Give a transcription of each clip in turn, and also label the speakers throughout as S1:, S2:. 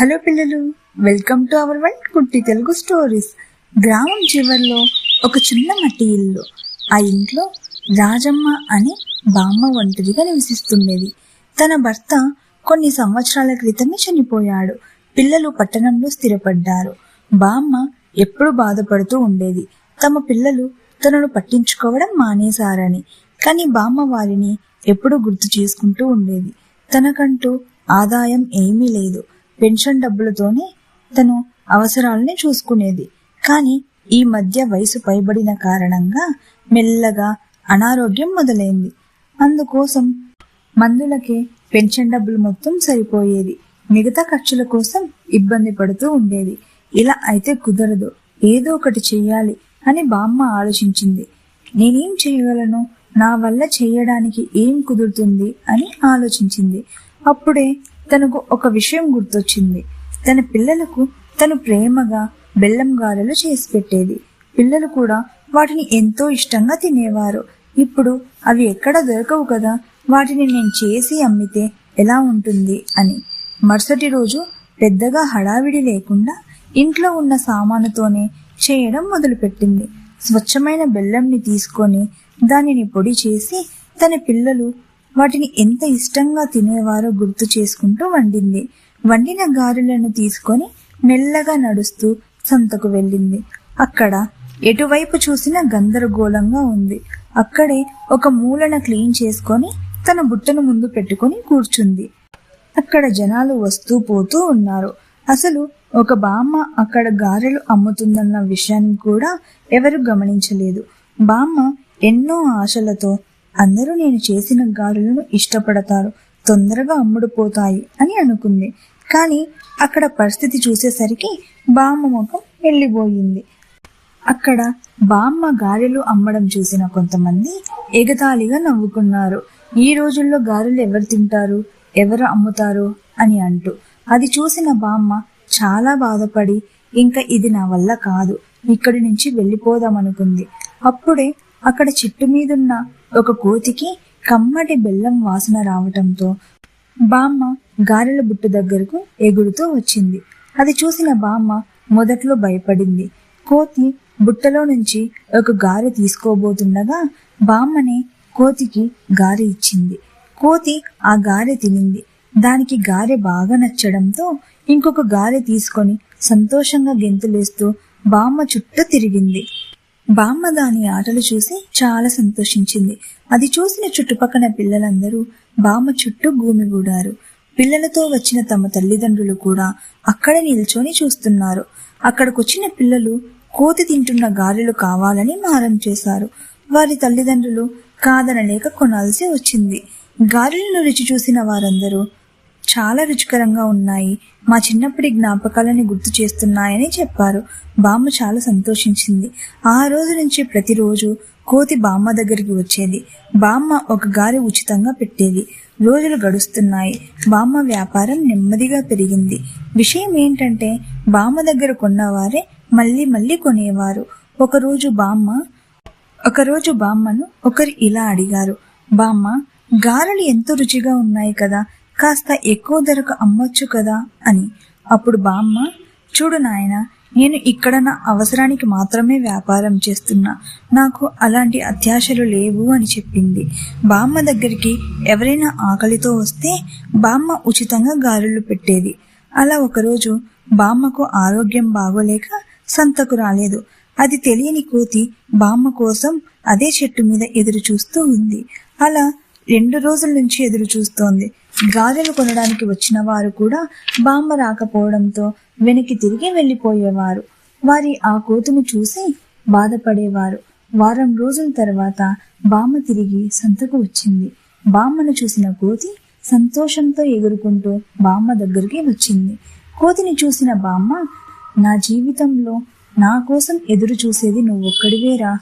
S1: Hello పిల్లలు welcome to our one కుట్టి Telugu stories. గ్రామం చివర్లో ఒక చిన్న మట్టి ఇల్లు. ఆ ఇంట్లో రాజమ్మ అనే బామ్మ ఒంటరిగా నివసిస్తుండేది. తన భర్త కొన్ని సంవత్సరాల క్రితమే చనిపోయాడు. పిల్లలు పట్టణంలో స్థిరపడ్డారు. బామ్మ ఎప్పుడు బాధపడుతూ ఉండేది. తమ పిల్లలు తనను పట్టించుకోవడం మానేశారని కానీ బామ్మ వారిని ఎప్పుడు గుర్తు చేసుకుంటూ ఉండేది. తనకంటూ ఆదాయం ఏమీ లేదు. పెన్షన్ డబ్బులతోనే తను అవసరాలని చూసుకునేది. కానీ ఈ మధ్య వయసు పైబడిన కారణంగా మెల్లగా అనారోగ్యం మొదలైంది. అందుకోసం మందులకే పెన్షన్ డబ్బులు మొత్తం సరిపోయేది. మిగతా ఖర్చుల కోసం ఇబ్బంది పడుతూ ఉండేది. ఇలా అయితే కుదరదు. ఏదో ఒకటి చెయ్యాలి అని బామ్మ ఆలోచించింది. నేనేం చేయగలను? నా వల్ల చేయడానికి ఏం కుదురుతుంది? అని ఆలోచించింది. అప్పుడే తనకు ఒక విషయం గుర్తొచ్చింది. తన పిల్లలకు తను ప్రేమగా బెల్లం గారెలు చేసి పెట్టేది. పిల్లలు కూడా వాటిని ఎంతో ఇష్టంగా తినేవారు. ఇప్పుడు అవి ఎక్కడ దొరకవు కదా వాటిని నేను చేసి అమ్మితే ఎలా ఉంటుంది అని. మరుసటి రోజు పెద్దగా హడావిడి లేకుండా ఇంట్లో ఉన్న సామానుతోనే చేయడం మొదలుపెట్టింది. స్వచ్ఛమైన బెల్లంని తీసుకొని దానిని పొడి చేసి తన పిల్లలు వాటిని ఎంత ఇష్టంగా తినేవారో గుర్తు చేసుకుంటూ వండింది. వండిన గారెలను తీసుకొని మెల్లగా నడుస్తూ సంతకు వెళ్ళింది. అక్కడ ఎటువైపు చూసినా గందరగోళంగా ఉంది. అక్కడే ఒక మూలన క్లీన్ చేసుకొని తన బుట్టను ముందు పెట్టుకొని కూర్చుంది. అక్కడ జనాలు వస్తూ పోతూ ఉన్నారు. అసలు ఒక బామ్మ అక్కడ గారెలు అమ్ముతుందన్న విషయాన్ని కూడా ఎవరు గమనించలేదు. బామ్మ ఎన్నో ఆశలతో అందరూ నేను చేసిన గారులను ఇష్టపడతారు తొందరగా అమ్ముడుపోతాయి అని అనుకుంది. కానీ అక్కడ పరిస్థితి చూసేసరికి బామ్మ ముఖం వెళ్ళిపోయింది. అక్కడ బామ్మ గారెలు అమ్మడం చూసిన కొంతమంది ఎగతాళిగా నవ్వుకున్నారు. ఈ రోజుల్లో గారెలు ఎవరు తింటారు ఎవరు అమ్ముతారు అని అంటూ. అది చూసిన బామ్మ చాలా బాధపడి ఇంకా ఇది నా వల్ల కాదు ఇక్కడి నుంచి వెళ్ళిపోదామనుకుంది. అప్పుడే అక్కడ చెట్టు మీదున్న ఒక కోతికి కమ్మటి బెల్లం వాసన రావటంతో బామ్మ గారెల బుట్టు దగ్గరకు ఎగురుతూ వచ్చింది. అది చూసిన బామ్మ మొదట్లో భయపడింది. కోతి బుట్టలో నుంచి ఒక గారె తీసుకోబోతుండగా బామ్మనే కోతికి గారె ఇచ్చింది. కోతి ఆ గారె తినింది. దానికి గారె బాగా నచ్చడంతో ఇంకొక గారె తీసుకొని సంతోషంగా గెంతులేస్తూ బామ్మ చుట్టూ తిరిగింది. బామ్మ దాని ఆటలు చూసి చాలా సంతోషించింది. అది చూసిన చుట్టుపక్కల పిల్లలందరూ బామ్మ చుట్టూ గూమిగూడారు పిల్లలతో వచ్చిన తమ తల్లిదండ్రులు కూడా అక్కడ నిల్చొని చూస్తున్నారు. అక్కడికొచ్చిన పిల్లలు కోతి తింటున్న గారెలు కావాలని మారం చేశారు. వారి తల్లిదండ్రులు కాదనలేక కొనాల్సి వచ్చింది. గారెలను రుచి చూసిన వారందరూ చాలా రుచికరంగా ఉన్నాయి. మా చిన్నప్పటి జ్ఞాపకాలని గుర్తు చేస్తున్నాయని చెప్పారు. బామ్మ చాలా సంతోషించింది. ఆ రోజు నుంచి ప్రతిరోజు కోతి బామ్మ దగ్గరికి వచ్చేది. బామ్మ ఒక గారి ఉచితంగా పెట్టేది. రోజులు గడుస్తున్నాయి. బామ్మ వ్యాపారం నెమ్మదిగా పెరిగింది. విషయం ఏంటంటే బామ్మ దగ్గర కొన్నవారే మళ్ళీ మళ్ళీ కొనేవారు. ఒకరోజు బామ్మ ఒకరోజు బామ్మను ఒకరు ఇలా అడిగారు. బామ్మ గారెలు ఎంతో రుచిగా ఉన్నాయి కదా కాస్త ఎక్కువ ధరకు అమ్మొచ్చు కదా అని. అప్పుడు బామ్మ చూడు నాయన నేను ఇక్కడ నా అవసరానికి మాత్రమే వ్యాపారం చేస్తున్నా. నాకు అలాంటి అత్యాశలు లేవు అని చెప్పింది. బామ్మ దగ్గరికి ఎవరైనా ఆకలితో వస్తే బామ్మ ఉచితంగా గారెలు పెట్టేది. అలా ఒకరోజు బామ్మకు ఆరోగ్యం బాగోలేక సంతకు రాలేదు. అది తెలియని కోతి బామ్మ కోసం అదే చెట్టు మీద ఎదురు చూస్తూ ఉంది. అలా రెండు రోజుల నుంచి ఎదురు చూస్తోంది. గాజులు కొనడానికి వచ్చిన వారు కూడా బామ్మ రాకపోవడంతో వెనక్కి తిరిగి వెళ్ళిపోయేవారు. వారి ఆ కోతును చూసి బాధపడేవారు. వారం రోజుల తర్వాత బామ్మ తిరిగి సంతకు వచ్చింది. బామ్మను చూసిన కోతి సంతోషంతో ఎగురుకుంటూ బామ్మ దగ్గరికి వచ్చింది. కోతిని చూసిన బామ్మ నా జీవితంలో నా కోసం ఎదురు చూసేది నువ్వొక్కడివేరా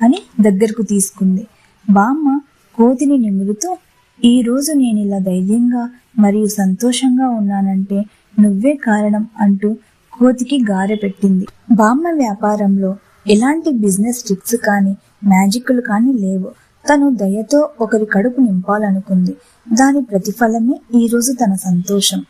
S1: అని దగ్గరకు తీసుకుంది. బామ్మ కోతిని నిమురుతూ ఈ రోజు నేను ఇలా ధైర్యంగా మరియు సంతోషంగా ఉన్నానంటే నువ్వే కారణం అంటూ కోతికి గారె పెట్టింది. బామ్మ వ్యాపారంలో ఎలాంటి బిజినెస్ ట్రిక్స్ కానీ మ్యాజిక్లు కానీ లేవు. తను దయతో ఒకరి కడుపు నింపాలనుకుంది. దాని ప్రతిఫలమే ఈ రోజు తన సంతోషం.